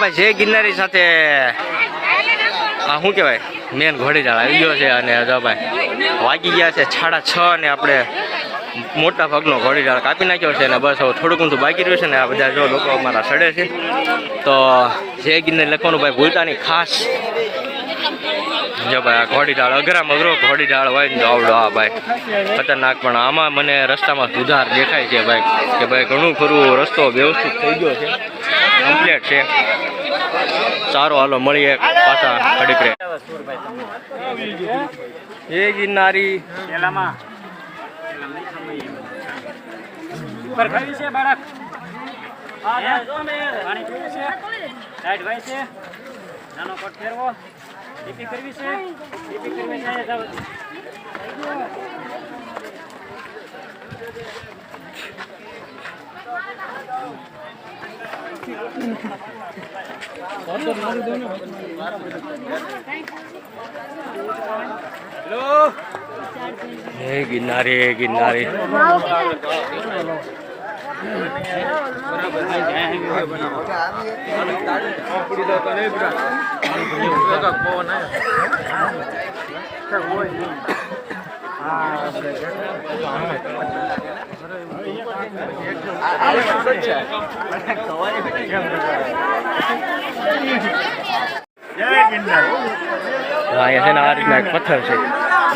ભાઈ, જય ગિરનારી સાથે શું કહેવાય? મેન ઘોડીચાળ આવી ગયો છે અને જો ભાઈ, વાગી ગયા છે સાડા છ અને આપણે મોટા ભાગનો ઘોડીચાળ કાપી નાખ્યો છે અને બસ હવે થોડુંક ઊંધું બાકી રહ્યું છે ને આ બધા જો લોકો અમારા સડે છે. તો જય ગિરનારી લખવાનું ભાઈ ભૂલતાની ખાસ જો ભાઈ આ ઘોડી ડાળ અઘરામ અઘરો ઘોડીટાળ હોય ને તો આવડો આ ભાઈ. ખતરનાક પણ આમાં મને રસ્તામાં સુધાર દેખાય છે ભાઈ કે ભાઈ ઘણું ખરું રસ્તો વ્યવસ્થિત થઈ ગયો છે. કમ્પ્લીટ છે. સારો હાલો મળીએ પાછા ખડીક રે. એ ગિરનારી છે બાળક. પાણી પીવું છે. લાઈટ ભાઈ છે. નાનો કોટ ફેરવો. ડીપી કરવી છે ડીપી કરવી છે જાવ. હે ગિરનારી ગિરનારી. હા, અહીંયા છે ને આ પથ્થર છે.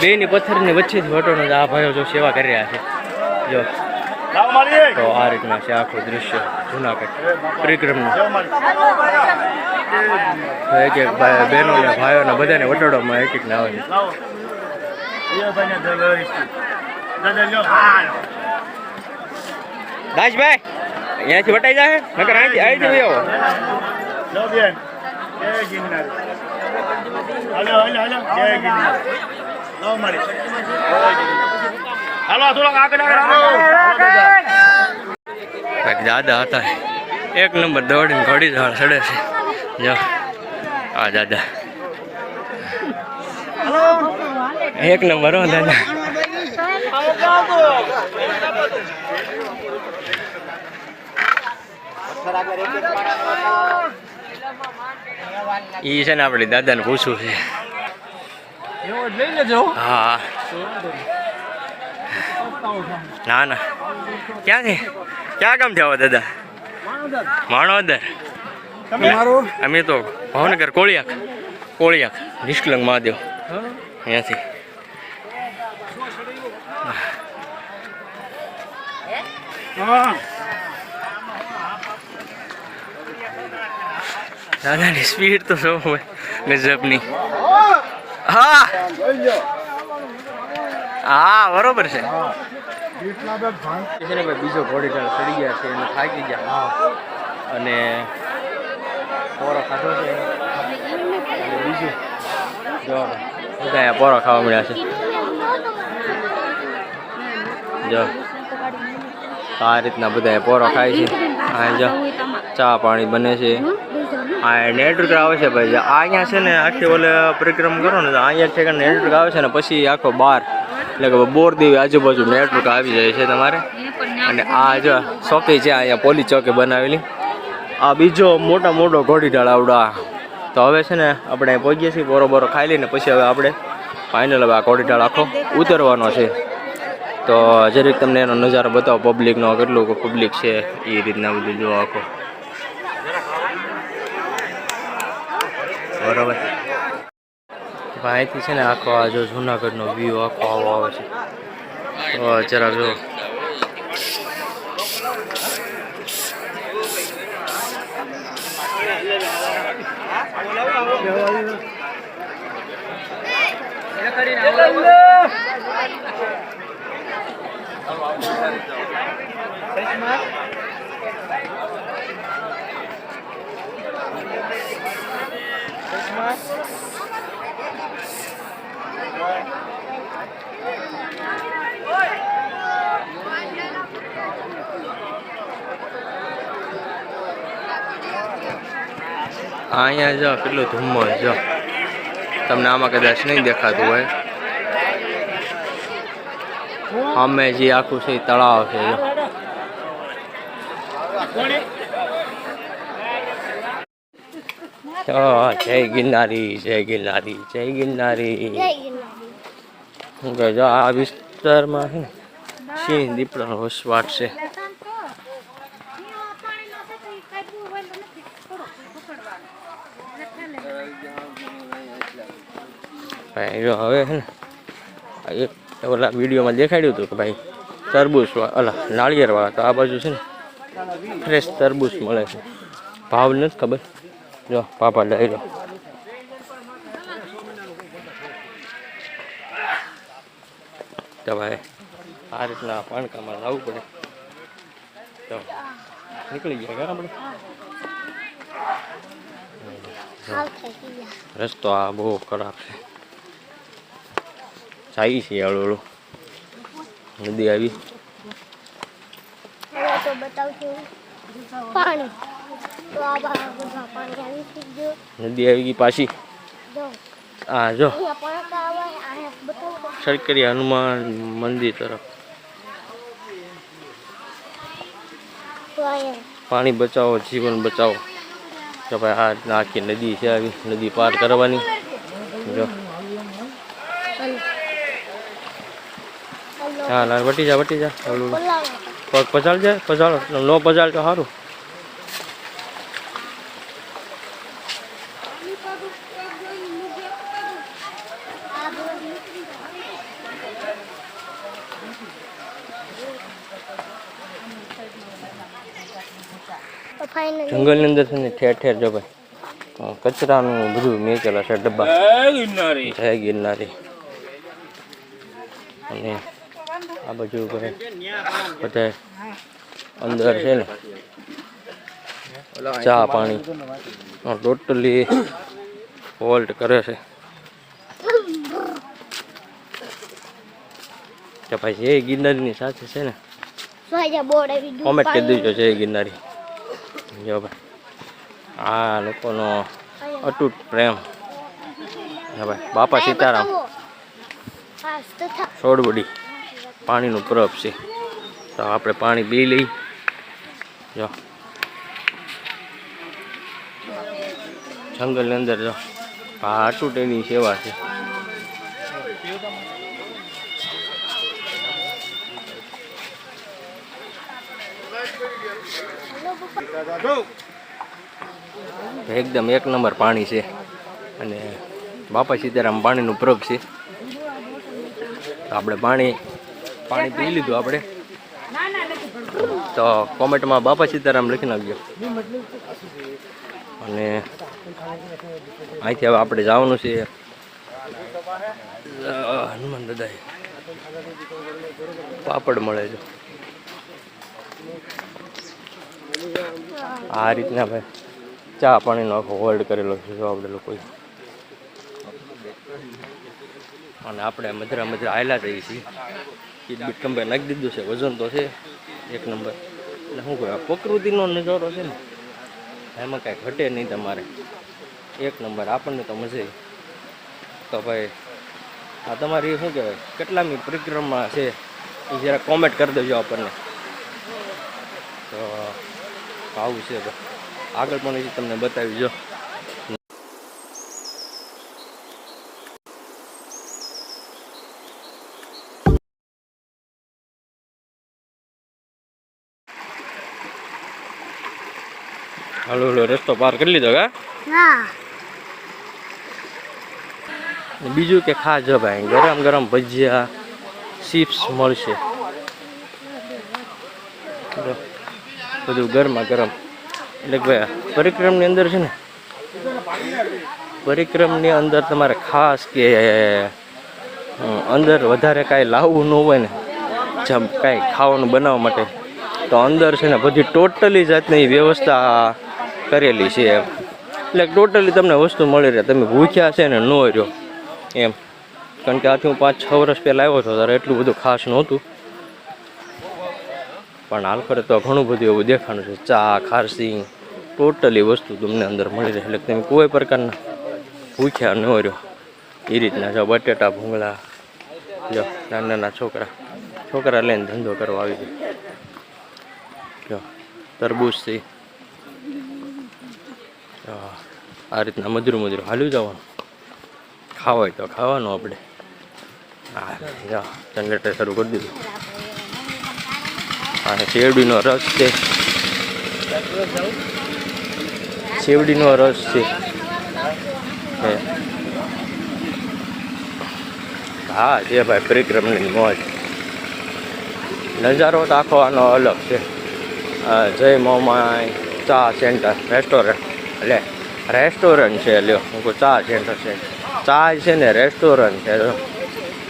બે ની પથ્થરની વચ્ચેથી વટોનો આ ભાઈઓ જો સેવા કરી રહ્યા છે. જો. તો આ રીતના છે આખું દૃશ્ય જુનાગઢ પરિક્રમનું તો એક એક ભાઈ બહેનો ને ભાઈઓ ને બધાને વટોડવામાં એક એક ને આવે. દાસભાઈ અહીંયાથી વટાઈ જાય નકર અહીંથી અહીંથી આવો. હાલો થોડોક આગળ આગળ દાદા હતા. એક નંબર દોડીને ઘડી ધાળ સડે છે. જો આ દાદા. એક નંબર હો દાદા. ઈ છે ને આપણે દાદાને પૂછવું છે. લઈ લેજો. હા. ના ના ક્યાં છે? ક્યાં કામ થયા દાદા? માણોદર. અમે તો ભાવનગર કોળિયાક. કોળિયાક. નિષ્કલંગ મહાદેવ. અહીંયાથી. દાદાની સ્પીડ તો સૌ ગજબની. હા. હા બરોબર છે. છે ને ભાઈ બીજો ઘોડીટાળ ચડી ગયા છે એને થાકી ગયા. અને પોરો ખાધો છે. બીજું? જો બધા અહીંયા પોરો ખાવા મળ્યા છે. જો આ રીતના બધા પોરો ખાય છે. આ જો ચા પાણી બને છે. આ નેટવર્ક આવે છે ભાઈ. અહીંયા છે ને આખી ઓલે પરિક્રમ કરો ને તો અહીંયા છે નેટવર્ક આવે છે ને પછી આખો બાર એટલે કે બોરદેવી આજુબાજુ નેટવર્ક આવી જાય છે તમારે. અને આ જો ચોકી છે અહીંયા પોલીસ ચોકી બનાવેલી. આ બીજો મોટા મોટો ઘોડીઢાળ આવડા તો હવે છે ને આપણે પહોંચીએ છીએ, બોરો બોરો ખાઈ લઈને, પછી હવે આપણે ફાઇનલ હવે આ ઘોડીઢાળ આખો ઉતરવાનો છે. તો જરીક તમને એનો નજારો બતાવો પબ્લિકનો કેટલું પબ્લિક છે એ રીતના બધું જોવા આખો. બરોબર. અહીંથી છે ને આખો આ જો જુનાગઢનો વ્યૂ આખો આવો આવે છે. જરા જો. અહીંયા જો કેટલું ધુમ્મસ જો તમને આમાં કદાચ નહીં દેખાતું હોય અમે જે આખું છે એ તળાવ છે જો હા જય ગિરનારી જય ગિરનારી જય ગિરનારી. હું કહે જો આ વિસ્તારમાં છે ને સિંહ દીપડાનો વસવાટ છે. ભાઈ જો હવે છે ને એક ઓલા વિડીયોમાં દેખાડ્યું હતું કે ભાઈ તરબૂચ અલા ઓલા નાળિયેરવાળા તો આ બાજુ છે ને ફ્રેશ તરબૂચ મળે છે. ભાવ નથી ખબર. જો, પાપા લઈ લો. તો ભાઈ, આ રીતના પાણકામાં લાવવું પડે. તો નીકળી ગયા ઘર આપણે રસ્તો આ બહુ ખરાબ છે. જાય છે હળુ હળુ નદી આવી. પાણી. નદી આવી ગઈ પાછી. હા આ જો. સરકારી હનુમાન મંદિર તરફ. પાણી બચાવો જીવન બચાવો. તો ભાઈ આ નાખી નદી છે આવી નદી પાર કરવાની. જો. હા ના વટી જા વટી જા. પગ પચાલ જાય પચાલો નો પચાલ તો સારું તો ફાઇનલી જંગલની અંદર છે ને ઠેર ઠેર જો ભાઈ કચરાનું બધું મેચેલા છે ડબ્બા. જય ગિરનારી. અને આ બાજુ ભાઈ બધા અંદર છે ને ચા પાણી. ટોટલી હોલ્ટ કરે છે. ભાઈ જય ગિરનારીની સાથે છે ને? કોમેન્ટ કરી દેજો જય ગિરનારી. જો ભાઈ આ લોકોનો અતૂટ પ્રેમ. ભાઈ બાપા સીતારામ. સોડવડી પાણીનું પરબ છે. તો આપણે પાણી પી લઈ. જો. જંગલની અંદર જો. આ અતૂટ એની સેવા છે. એકદમ એક નંબર પાણી છે અને બાપા સીતારામ પાણીનું પ્રગ છે. આપણે પાણી પાણી પી લીધું આપણે. તો કોમેન્ટમાં બાપા સીતારામ લખી નાખજો. અને અહીંથી હવે આપણે જવાનું છે હનુમાન દાદા પાપડ મળે છે. આ રીતના ભાઈ ચા પાણીનો આખો હોલ્ડ કરેલો છે, જો આપણે લોકોએ. અને આપણે મધરા મધરા આયલા જઈએ છીએ. કીટ બીટ કંપે નાખી દીધું છે, વજન તો છે એક નંબર. એટલે શું કહેવાય પ્રકૃતિનો નજારો છે ને, એમાં કાંઈ ઘટે નહીં તમારે. એક નંબર, આપણને તો મજે તો ભાઈ, આ તમારી શું કહેવાય, કેટલામી પરિક્રમા છે, એ જરા કોમેન્ટ કરી દેજો આપણને. આવું છે આગળ પણ તમને બતાવી જો. હાલો હલો રસ્તો પાર કરી લીધો કા? હા. બીજું કે ખાજો ભાઈ ગરમ ગરમ ભજીયા ચિપ્સ મળશે. જો, બધું ગરમા ગરમ. એટલે ભાઈ, પરિક્રમની અંદર છે ને, પરિક્રમની અંદર તમારે ખાસ કે અંદર વધારે કાંઈ લાવવું ન હોય ને, જેમ કાંઈ ખાવાનું બનાવવા માટે, તો અંદર છે ને બધી ટોટલી જાતની વ્યવસ્થા કરેલી છે એમ. એટલે ટોટલી તમને વસ્તુ મળી રહે. તમે ભૂખ્યા છે ને ન રહ્યો એમ. કારણ કે આથી હું પાંચ છ વર્ષ પહેલાં આવ્યો હતો, ત્યારે એટલું બધું ખાસ નહોતું. પણ હાલ કરે તો ઘણું બધું એવું દેખાણું છે. ચા ખારસી ટોટલી વસ્તુ તમને અંદર મળી રહે. એટલે તમે કોઈ પ્રકારના ભૂખ્યા ન રહ્યો. એ રીતના જો બટેટા, ભૂંગળા, જો નાના નાના છોકરા છોકરા લઈને ધંધો કરવા આવી જાય જો તરબૂચ છે. આ રીતના મધુર મધુર હાલ્યું જવાનું. ખાવાય તો ખાવાનું આપણે. હા જનરેટર શરૂ કરી દીધું. અને શેરડીનો રસ છે. શેરડીનો રસ છે. હે. છે ભાઈ પરિક્રમની મોજ. નજારો તો આખો આનો અલગ છે. જય મોમાય ચા સેન્ટર રેસ્ટોરન્ટ. એટલે રેસ્ટોરન્ટ છે, લ્યો, હું ચા સેન્ટર છે. ચા છે ને રેસ્ટોરન્ટ છે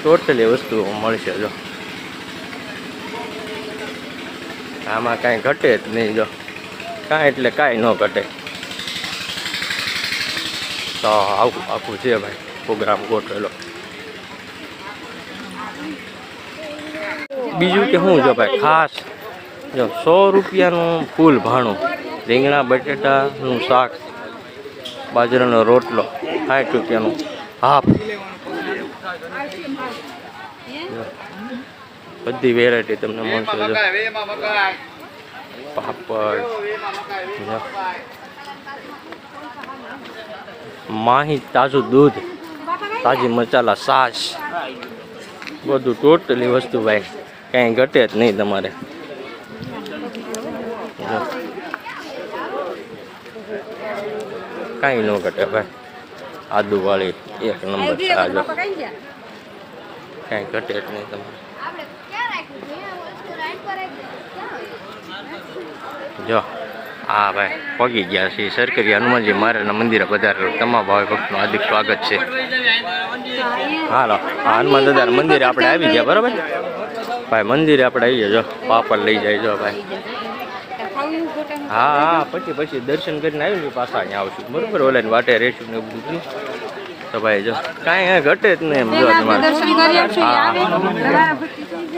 ટોટલી વસ્તુ મળશે, જો. આમાં કાંઈ ઘટે જ નહીં જો. કાંઈ એટલે કાંઈ ન ઘટે. તો આવું આખું છે ભાઈ, પ્રોગ્રામ ગોઠવેલો. બીજું કે શું જો ભાઈ, ખાસ જો સો રૂપિયાનું ફૂલ ભાણું, રીંગણા, બટેટાનું શાક, બાજરાનો રોટલો, સાઠ રૂપિયાનું હાફ. બધી વેરાયટી તમને મળશે જો. પાપડ. માહી તાજું દૂધ તાજી મસાલા સાસ. બધું ટોટલી વસ્તુ ભાઈ. કાંઈ ઘટે જ નહીં તમારે. કાંઈ ન ઘટે ભાઈ. આદુવાળી એક નંબર કાંઈ ઘટે જ નહીં તમારે આપણે ક્યાં રાખ્યું છે આ વસ્તુ રાઈટ પર ક્યાં જો હા ભાઈ પગી ગયા છે. સરકારી હનુમાનજી મહારાજના મંદિરે પધારેલો. તમામ ભાવે ભક્તનું હાર્દિક સ્વાગત છે. હાલો હનુમાન દાદા મંદિરે આપણે આવી ગયા બરાબર? ભાઈ મંદિરે આપણે આવી ગયા જો પાપડ લઈ જાય જો ભાઈ. હા હા પછી પછી દર્શન કરીને આવીને પાછા અહીંયા આવશું. બરોબર? ઓલા વાટે રહેશું ને એવું બધું તો ભાઈ જો કાંઈ ઘટે જ નહીં એમ જો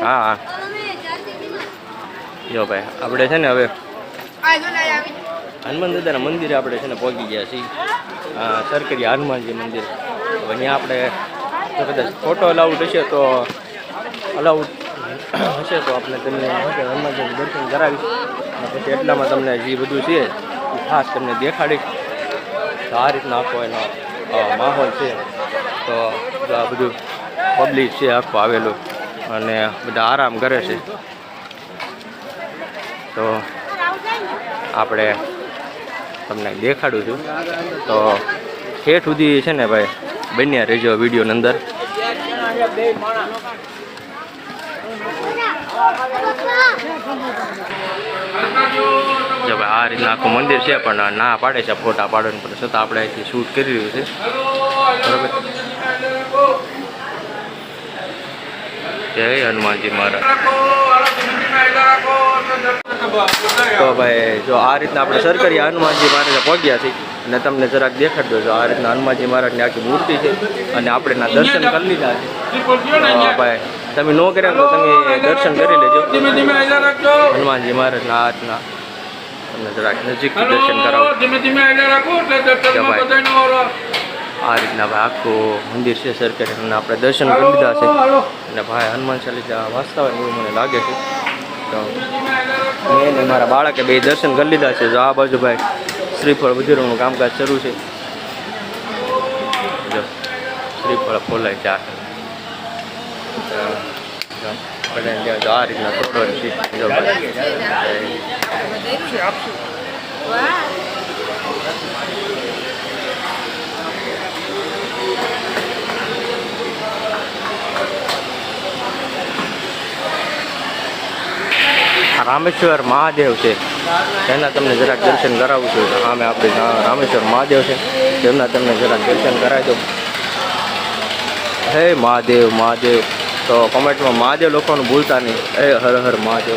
હા હા. જો ભાઈ આપણે છે ને હવે હનુમાન દાદાના મંદિરે આપણે છે ને પહોંચી ગયા છીએ. સરકારી હનુમાનજી મંદિર. તો અહીંયા આપણે જો કદાચ ફોટો અલાઉડ હશે તો અલાઉડ હશે તો આપણે તમને હનુમાનજીનું દર્શન કરાવીશ. અને પછી એટલામાં તમને જે બધું છે, એ ખાસ તમને દેખાડીશ. તો આ રીતના આખો એનો માહોલ છે. તો આ બધું પબ્લિક છે, આખું આવેલું. અને બધા આરામ કરે છે. તો આપણે તમને દેખાડું છું. તો ઠેઠ સુધી છે ને ભાઈ, બન્યા રહેજો વિડીયોની અંદર. જો ભાઈ, આ રીતના આખું મંદિર છે, પણ ના પાડે છે, ફોટા પાડવાનું પણ છતાં આપણે અહીંથી શૂટ કરી રહ્યું છે. બરાબર? જય હનુમાનજી મહારાજ. તો ભાઈ જો આ રીતના આપણે સરકારી હનુમાનજી મહારાજ પહોંચ્યા છીએ અને તમને જરાક દેખાડ દો આ રીતના હનુમાનજી મહારાજની આખી મૂર્તિ છે અને આપણે એના દર્શન કરી લીધા છે. ભાઈ તમે ન કર્યા તો તમે દર્શન કરી લેજો. હનુમાનજી મહારાજના આ રીતના તમને જરાક નજીકથી દર્શન કરાવો. ભાઈ. આ રીતના ભાઈ આખું મંદિર છે સરકારી આપણે દર્શન કરી લીધા છે. અને ભાઈ હનુમાન ચાલીસા વાંચતા હોય એવું મને લાગે છે. તો મેં મારા બાળકે બે દર્શન કરી લીધા છે. જો આ બાજુ ભાઈ શ્રીફળ વજીરોનું કામકાજ શરૂ છે. જો, શ્રીફળ ખોલાય છે આ જો આ રીતના છે. જો, ભાઈ. રામેશ્વર મહાદેવ છે. તેના તમને જરાક દર્શન કરાવું છું. સામે આપણે રામેશ્વર મહાદેવ છે. તેમના તમને જરાક દર્શન કરાવી દઉં. હે મહાદેવ મહાદેવ. તો કોમેન્ટમાં મહાદેવ લોકોને ભૂલતા નહીં. હે હર હર મહાદેવ.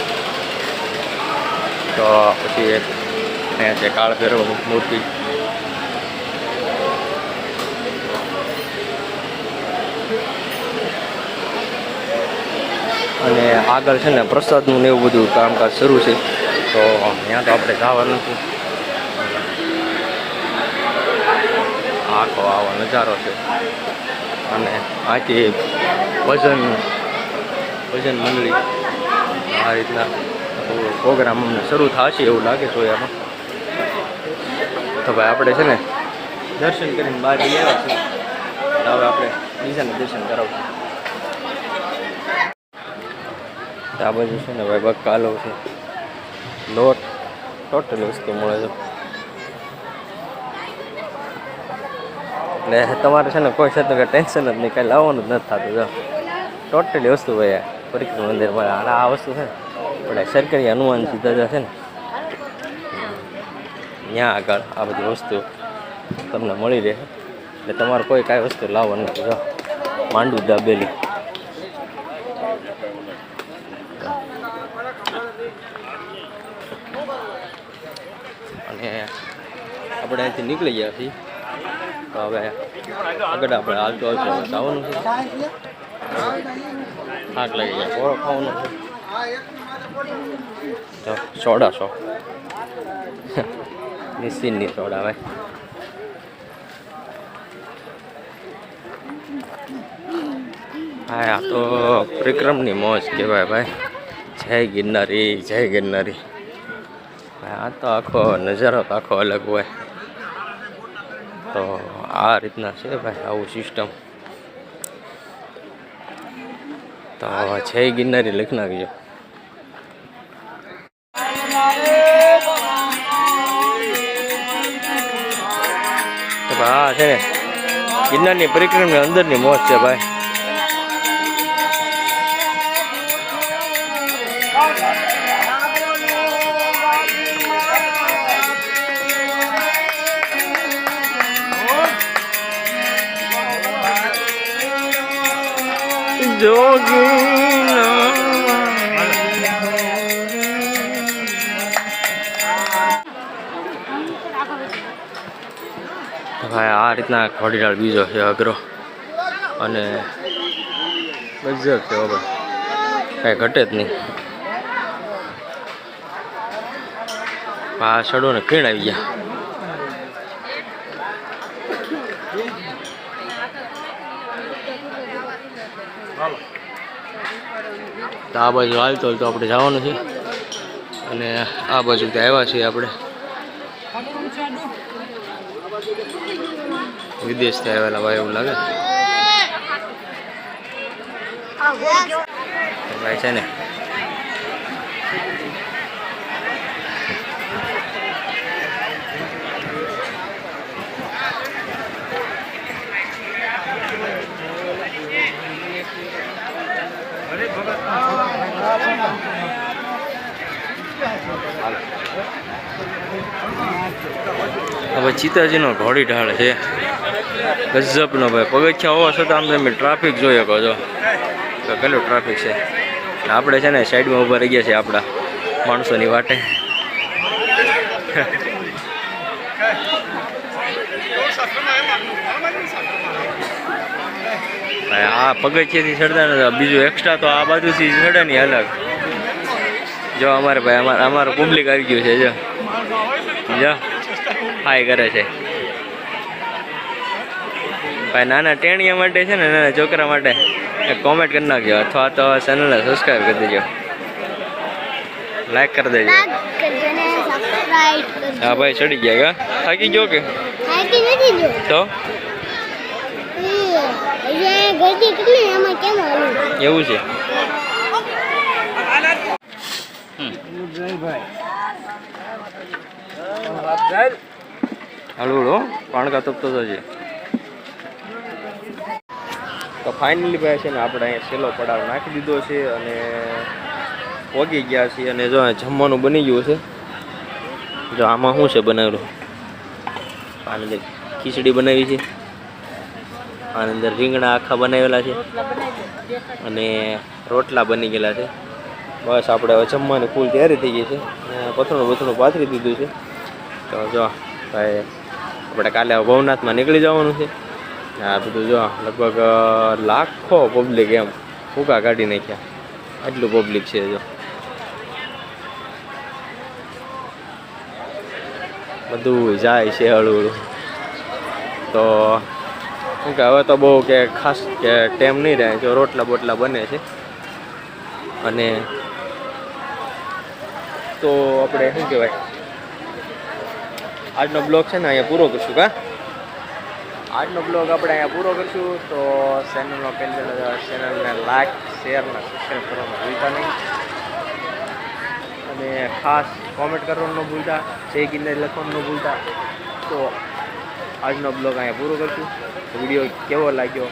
તો પછી એક અહીંયા છે કાળ ભૈરવ મૂર્તિ અને આગળ છે ને પ્રસાદનું ને એવું બધું કામકાજ શરૂ છે. તો ત્યાં તો આપણે જવાનું છે. આખો આવો નજારો છે. અને આથી ભજન ભજન મંડળી. આ રીતના પ્રોગ્રામ અમને શરૂ થશે એવું લાગે છે એમાં તો ભાઈ આપણે છે ને દર્શન કરીને બહાર જઈ આવ્યા છીએ. હવે આપણે બીજાને દર્શન કરાવશું તો આ બાજુ છે ને ભાઈ બકાલો છે. લોટ, ટોટલ વસ્તુ મળે છે. એટલે તમારે છે ને કોઈ સાથે કંઈ ટેન્શન જ નહીં, કાંઈ લાવવાનું જ નથી થતું, જો. ટોટલી વસ્તુ ભાઈ પરિક્રમા મંદિરમાં. અને આ વસ્તુ છે ને, આપણે સરકારી હનુમાન સીધા છે ને. ત્યાં આગળ આ બધી વસ્તુ તમને મળી રહે. એટલે તમારે કોઈ કાંઈ વસ્તુ લાવવાની નથી, જો. માંડુ દાબેલી અને આપણે અહીંથી નીકળી ગયા છીએ. તો હવે આગળ આપણે હાલતો હાલતો જવાનું છે. થાક લાગી ગયા. ઓળો ખાવાનો છે. તો સોડા સો નિશ્ચિતની સોડા ભાઈ હા આ તો પરિક્રમની મોજ કહેવાય ભાઈ. જય ગિરનારી જય ગિરનારી. ભાઈ આ તો આખો નજારો તો આખો અલગ હોય. તો આ રીતના છે ભાઈ, આવું સિસ્ટમ તો છે ગિરનારી લખી નાખજો હા છે ગિરનારની પરિક્રમની અંદરની મોજ છે ભાઈ. ભાઈ, આ રીતના ઘોડીડાળ બીજો છે અઘરો. અને ગજબ છે હો કાંઈ ઘટે જ નહીં. આ સડો ને ખીણ આવી ગયા. તો આ બાજુ હાલતો તો આપણે જવાનું છે. અને આ બાજુ ત્યાં આવ્યા છીએ આપણે. વિદેશથી આવેલા ભાઈ એવું લાગે. ભાઈ છે ને. હવે ચિતાજીનો ઘોડી ઢાળ છે. ગજબનો ભાઈ. પગથિયા હોવા છતાં આમ તમે ટ્રાફિક જોઈ શકો છો. તો કેટલું ટ્રાફિક છે? આપણે છે ને સાઈડમાં ઊભા રહી ગયા છે આપણા માણસોની વાટે. આ પગથિયાથી ચડતા નથી બીજું એક્સ્ટ્રા તો આ બાજુથી ચડે નહીં અલગ. જો અમારે ભાઈ અમારે અમારું પબ્લિક આવી ગયું છે જો. જો. હાય કરે છે. ભાઈ નાના ટેણીયા માટે છે ને નાના છોકરા માટે કોમેન્ટ કરી નાખજો. અથવા તો ચેનલને સબસ્ક્રાઈબ કરી દેજો. લાઈક કરી દેજો. ને હા ભાઈ ચડી ગયા થાકી ગયો કે? તો? ગરદી કેટલી એમાં કેમ આવ્યું એવું છે. હાલો હળો પાણકા તપતો થશે તો ફાઇનલી ભાઈ છે ને આપણે અહીંયા સેલો પડાવ નાખી દીધો છે અને પોગી ગયા છીએ અને જો જમવાનું બની ગયું છે. જો આમાં શું છે બનાવેલું? આની ખીચડી બનાવી છે. આની અંદર રીંગણા આખા બનાવેલા છે. અને રોટલા બની ગયેલા છે. બસ આપણે હવે જમવાની ફૂલ તૈયારી થઈ ગઈ છે. પથણું પથણું પાથરી દીધું છે. તો જો ભાઈ આપણે કાલે ભવનાથમાં નીકળી જવાનું છે. આ બધું જો લગભગ લાખો પબ્લિક એમ ફૂકા કાઢી નાખ્યા. આટલું પબ્લિક છે જો. બધું જાય છે હળવું તો કે હવે તો બહુ કે ખાસ કે ટેમ નહીં રહે, જો રોટલા બોટલા બને છે. અને તો આપણે શું કહેવાય? આજનો બ્લોગ છે ને અહીંયા પૂરો કરશું કા આજનો બ્લોગ આપણે અહીંયા પૂરો કરશું, તો ચેનલનો પહેલી ચેનલને લાઈક શેર અને સબસ્ક્રાઈબ કરવાનું ભૂલતા નહીં. અને ખાસ કોમેન્ટ કરવાનું ભૂલતા, જય ગિરનારી લખવાનું ભૂલતા. તો આજનો બ્લોગ અહીંયા પૂરો કરશું. વીડિયો કેવો લાગ્યો?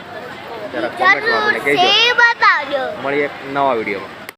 જરા કોમેન્ટમાં મને કહેજો. મળીએ એક નવા વિડીયોમાં.